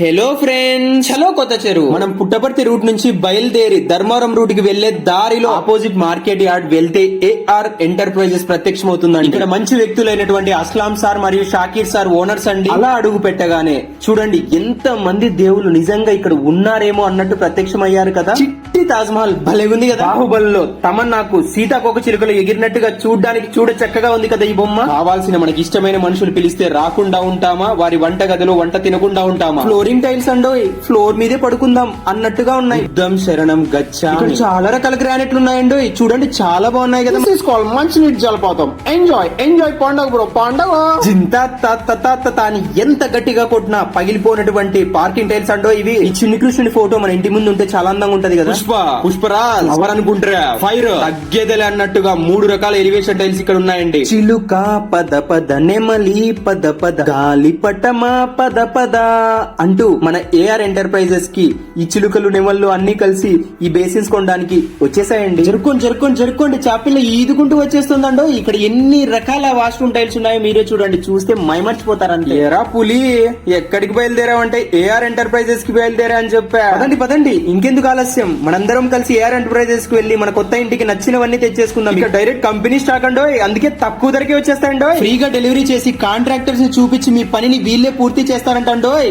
Hello friends hello కొత్త చెరువు మనం పుట్టపర్తి రూట్ నుంచి బయలుదేరి ధర్మవరం రూట్కి వెళ్ళే దారిలో ఆపోజిట్ మార్కెట్ యార్డ్ వెళ్తే ఏఆర్ ఎంటర్ప్రైజెస్ ప్రత్యక్షమవుతుందండి. ఇక్కడ మంచి వ్యక్తులైనటువంటి అస్లాం సార్ మరియు షాకీర్ సార్ ఓనర్స్ అండి. అలా అడుగు పెట్టగానే చూడండి ఎంత మంది దేవుళ్ళు నిజంగా ఇక్కడ ఉన్నారేమో అన్నట్టు ప్రత్యక్షమయ్యారు కదా. చిట్టి తాజ్ మహల్ భలే ఉంది కదా. బాహుబలిలో తమన్నాకు సీతాకోక చిలుకలు ఎగిరినట్టుగా చూడడానికి చూడ చక్కగా ఉంది కదా ఈ బొమ్మ. కావాల్సిన మనకి ఇష్టమైన మనుషులు పిలిస్తే రాకుండా ఉంటామా? వారి వంట గదిలో వంట తినకుండా ఉంటామా? ఫ్లోరింగ్ టైల్స్ అండోయ్ ఫ్లోర్ మీదే పడుకుందాం అన్నట్టుగా ఉన్నాయి. యుద్ధం శరణం గచ్చా చాలా రకాల గ్రానైట్లు ఉన్నాయండో చూడండి చాలా బాగున్నాయి కదా. తీసుకోవాలి మంచి నీటి జలపాతం ఎంజాయ్ ఎంజాయ్ పండగ బ్రో పండగ జింతా తా తా తా తా తా అని ఎంత గట్టిగా కొట్టినా పగిలిపోయినటువంటి పార్కింగ్ టైల్స్ అండో ఇవి. చిన్ని కృష్ణుని ఫోటో మన ఇంటి ముందు ఉంటే చాలా అందంగా ఉంటది కదా. పుష్ప పుష్పరాజ్ ఎవరు అనుకుంటారా ఫైర్. తగ్గేదలే అన్నట్టుగా మూడు రకాల ఎలివేషన్ టైల్స్ ఇక్కడ ఉన్నాయండి. చిలుక పద పద నెమలి పద పద గాలి పటమా పద పద అంటూ మన ఏఆర్ ఎంటర్ప్రైజెస్కి ఈ చిలుకలు నెమళ్ళు అన్ని కలిసి ఈ బేసిన్స్ కొనడానికి వచ్చేసాయండి. జరుక్కోండి జరుక్కోండి జరుక్కోండి చాపిల్ల ఈదుకుంటూ వచ్చేస్తుందండో. ఇక్కడ ఎన్ని రకాల వాష్రూమ్ టైల్స్ ఉన్నాయో మీరే చూడండి. చూస్తే మైమర్చిపోతారంటే ఏరా పులి ఎక్కడికి బయలుదేరావంటే ఏఆర్ ఎంటర్ప్రైజెస్కి బయలుదేరా అని చెప్పా. పదండి పదండి. ఇంకెందుకు ఆలస్యం? మనందరం కలిసి ఏఆర్ ఎంటర్ప్రైజెస్కి వెళ్ళి మన కొత్త ఇంటికి నచ్చినవన్నీ తెచ్చేసుకుందాం. ఇక్కడ డైరెక్ట్ కంపెనీ స్టాక్ అండో అందుకే తక్కువ ధరకే వచ్చేస్తాయండో ఫ్రీగా డెలివరీ చేసి కాంట్రాక్టర్స్ని చూపించి మీ పనిని వీళ్ళే పూర్తి చేస్తారంటండోయ్